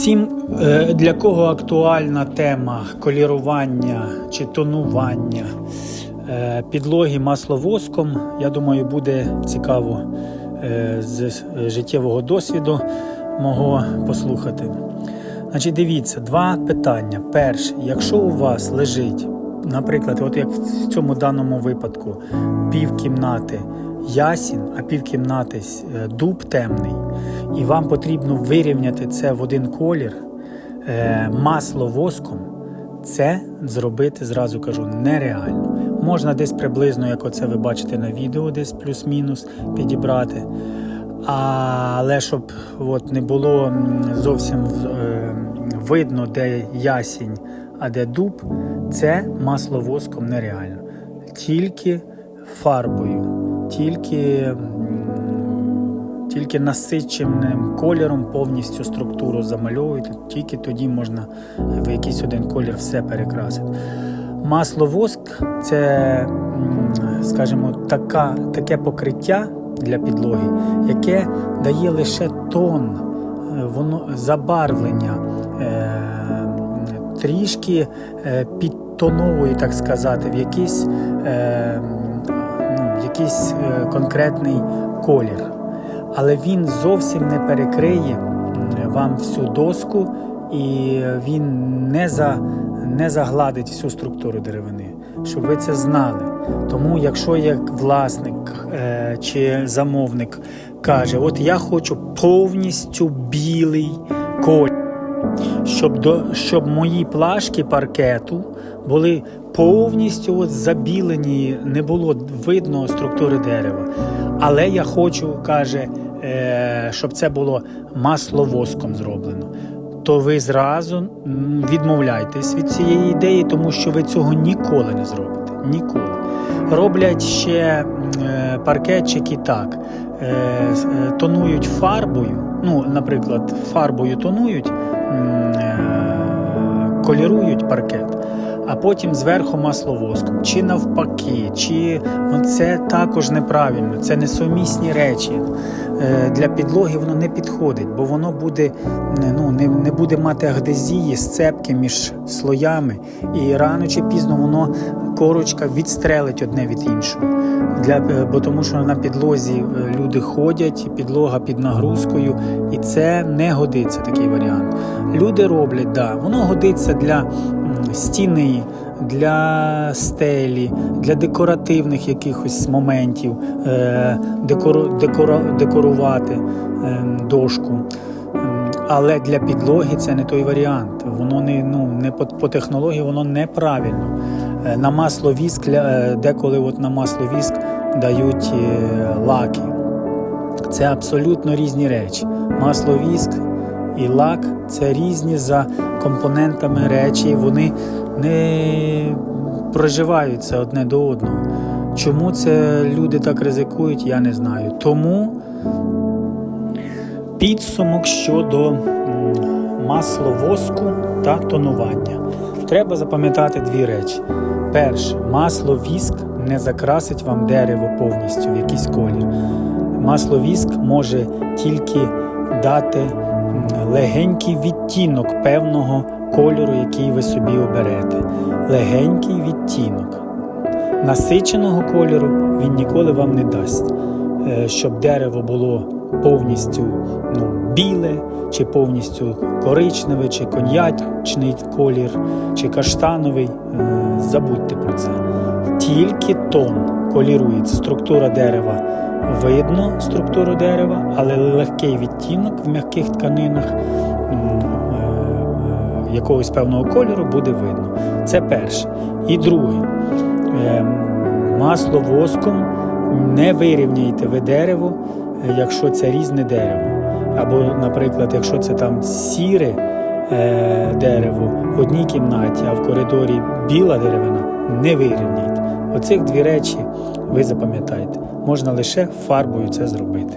Всім, е, для кого актуальна тема колірування чи тонування е, підлоги масловоском, я думаю, буде цікаво е, з життєвого досвіду мого послухати. Значить, дивіться, два питання. Перше, якщо у вас лежить, наприклад, от як в цьому даному випадку, півкімнати ясін, а півкімнати е, дуб темний, і вам потрібно вирівняти це в один колір е, масло воском, це зробити, зразу кажу, нереально. Можна десь приблизно, як оце ви бачите на відео, десь плюс-мінус підібрати. Але щоб от, не було зовсім е, видно, де ясінь, а де дуб, це масло воском нереально. Тільки фарбою, тільки, тільки насиченим кольором повністю структуру замальовуєте, тільки тоді можна в якийсь один колір все перекрасити. Масло воск це, скажімо, така, таке покриття для підлоги, яке дає лише тон, е, воно забарвлення, е, трішки е, підтоновує, так сказати, в якийсь, якийсь е, конкретний колір. Але він зовсім не перекриє вам всю доску і він не, за, не загладить всю структуру деревини, щоб ви це знали. Тому, якщо як власник е, чи замовник каже, от я хочу повністю білий колір, щоб, до, щоб мої плашки паркету були повністю от забілені, не було видно структури дерева. Але я хочу, каже, е, щоб це було масловоском зроблено. То ви зразу відмовляйтесь від цієї ідеї, тому що ви цього ніколи не зробите. Ніколи. Роблять ще е, паркетчики так, тонують фарбою. Ну, наприклад, фарбою тонують, е, колірують паркет, а потім зверху масловоском, чи навпаки, чи ну, це також неправильно, це несумісні речі. Е, Для підлоги воно не підходить, бо воно буде ну, не, не буде мати ахдезії, сцепки між слоями, і рано чи пізно воно корочка відстрелить одне від іншого. Для, е, бо тому що на підлозі е, люди ходять, підлога під нагрузкою, і це не годиться такий варіант. Люди роблять, да, воно годиться для стіни, для стелі, для декоративних якихось моментів, е, декору, декора, декорувати е, дошку. Але для підлоги це не той варіант. Воно не, ну, не по, по технології воно неправильно. Е, На масло віск, е, деколи от на масло віск дають е, лаки. Це абсолютно різні речі. Масло віск і лак це різні за компонентами речі, вони не проживаються одне до одного. Чому це люди так ризикують, я не знаю. Тому підсумок щодо м, масловоску та тонування. Треба запам'ятати дві речі. Перше, масло віск не закрасить вам дерево повністю в якийсь колір. Масло віск може тільки дати легенький відтінок певного кольору, який ви собі оберете. Легенький відтінок. Насиченого кольору він ніколи вам не дасть. Е, Щоб дерево було повністю ну, біле, чи повністю коричневе, чи коньячний колір, чи каштановий. Е, Забудьте про це. Тільки тон колірується. Структура дерева видно структуру дерева, але легкий відтінок в м'яких тканинах е, е, якогось певного кольору буде видно. Це перше. І друге, Ем, масло воском не вирівняйте ви дерево, якщо це різне дерево. Або, наприклад, якщо це там сіре е, дерево в одній кімнаті, а в коридорі біла деревина, не вирівняйте. Оцих дві речі ви запам'ятаєте. Можна лише фарбою це зробити.